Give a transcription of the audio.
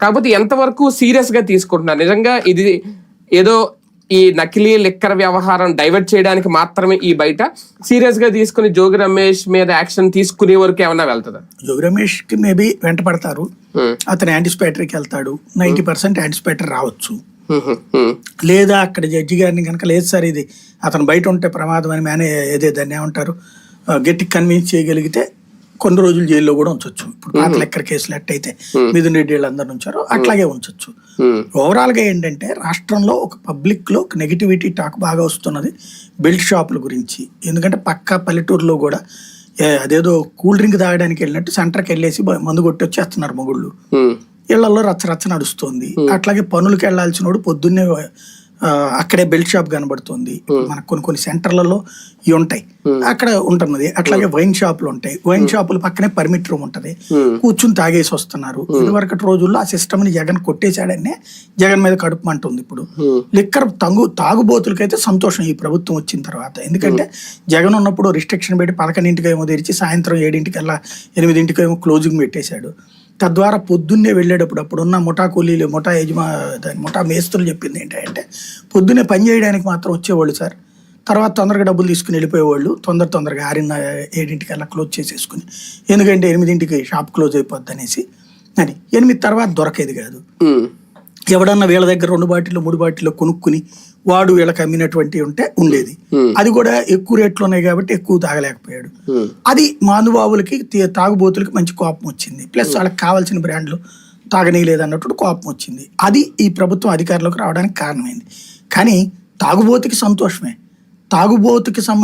కాకపోతే ఎంతవరకు సీరియస్గా తీసుకుంటున్నారు? నిజంగా ఇది ఏదో ఈ నకిలీ లిక్కర్ వ్యవహారం డైవర్ట్ చేయడానికి మాత్రమే ఈ బయట సీరియస్గా తీసుకుని జోగి రమేష్ మీద యాక్షన్ తీసుకునే వరకు ఏమన్నా వెళ్తుందా? జోగి రమేష్కి మేబీ వెంట పడతారు. అతను యాంటిసిపేటరీకి వెళ్తాడు. నైంటీ పర్సెంట్ యాంటిసిపేటరీ రావచ్చు. లేదా అక్కడ జడ్జి గారిని కనుక లేదు సార్ ఇది అతను బయట ఉంటే ప్రమాదం అని మేనే ఏదే దాన్ని ఏమంటారు? గట్టి కన్విన్స్ చేయగలిగితే కొన్ని రోజులు జైల్లో కూడా ఉంచొచ్చు. ఇప్పుడు పాత లెక్కర్ కేసులు ఎట్టయితే మిథున్ రెడ్డి వీళ్ళందరూ ఉంచారో అట్లాగే ఉంచొచ్చు. ఓవరాల్గా ఏంటంటే రాష్ట్రంలో ఒక పబ్లిక్లో ఒక నెగిటివిటీ టాక్ బాగా వస్తున్నది బెల్ట్ షాపుల గురించి. ఎందుకంటే పక్క పల్లెటూరులో కూడా అదేదో కూల్ డ్రింక్ తాగడానికి వెళ్ళినట్టు సెంటర్కి వెళ్ళేసి మందు కొట్టి వచ్చేస్తున్నారు మొగుళ్ళు. ఇళ్ళలో రచ్చ రచ్చ నడుస్తుంది. అట్లాగే పనులకు వెళ్ళాల్సిన వాడు పొద్దున్నే అక్కడే బెల్ట్ షాప్ కనబడుతుంది. మనకు కొన్ని కొన్ని సెంటర్లలో ఇవి ఉంటాయి. అక్కడ ఉంటున్నది. అట్లాగే వైన్ షాపులు ఉంటాయి. వైన్ షాపుల పక్కనే పర్మిట్ రూమ్ ఉంటది. కూర్చుని తాగేసి వస్తున్నారు. ఇదివరకటి రోజుల్లో ఆ సిస్టమ్ని జగన్ కొట్టేశాడనే జగన్ మీద కడుపు మంటుంది ఇప్పుడు లిక్కర్ తంగు తాగుబోతులకైతే సంతోషం ఈ ప్రభుత్వం వచ్చిన తర్వాత. ఎందుకంటే జగన్ ఉన్నప్పుడు రిస్ట్రిక్షన్ పెట్టి పదకొండింటికి ఏమో తెరిచి సాయంత్రం ఏడింటికల్లా ఎనిమిదింటికి ఏమో క్లోజింగ్ పెట్టేశాడు. తద్వారా పొద్దున్నే వెళ్ళేటప్పుడు అప్పుడున్న ముఠా కూలీలు ముఠా యజమా దాని ముఠా మేస్తులు చెప్పింది ఏంటంటే పొద్దున్నే పని చేయడానికి మాత్రం వచ్చేవాళ్ళు సార్. తర్వాత తొందరగా డబ్బులు తీసుకుని వెళ్ళిపోయేవాళ్ళు. తొందర తొందరగా ఆరిన ఏడింటికల్లా క్లోజ్ చేసేసుకుని ఎందుకంటే ఎనిమిదింటికి షాప్ క్లోజ్ అయిపోద్ది అనేసి అని. ఎనిమిది తర్వాత దొరకేది కాదు. ఎవడన్నా వీళ్ళ దగ్గర రెండు బాటిల్లో మూడు బాటిల్లో కొనుక్కుని వాడు వీళ్ళకి అమ్మినటువంటి ఉంటే ఉండేది. అది కూడా ఎక్కువ రేట్లు ఉన్నాయి కాబట్టి ఎక్కువ తాగలేకపోయాడు. అది మానుబాబులకి తాగుబోతులకి మంచి కోపం వచ్చింది. ప్లస్ వాళ్ళకి కావాల్సిన బ్రాండ్లు తాగనీయలేదు అన్నట్టు కోపం వచ్చింది. అది ఈ ప్రభుత్వం అధికారంలోకి రావడానికి కారణమైంది. కానీ తాగుబోతుకి సంతోషమే. తాగుబోతుకి సంబంధించి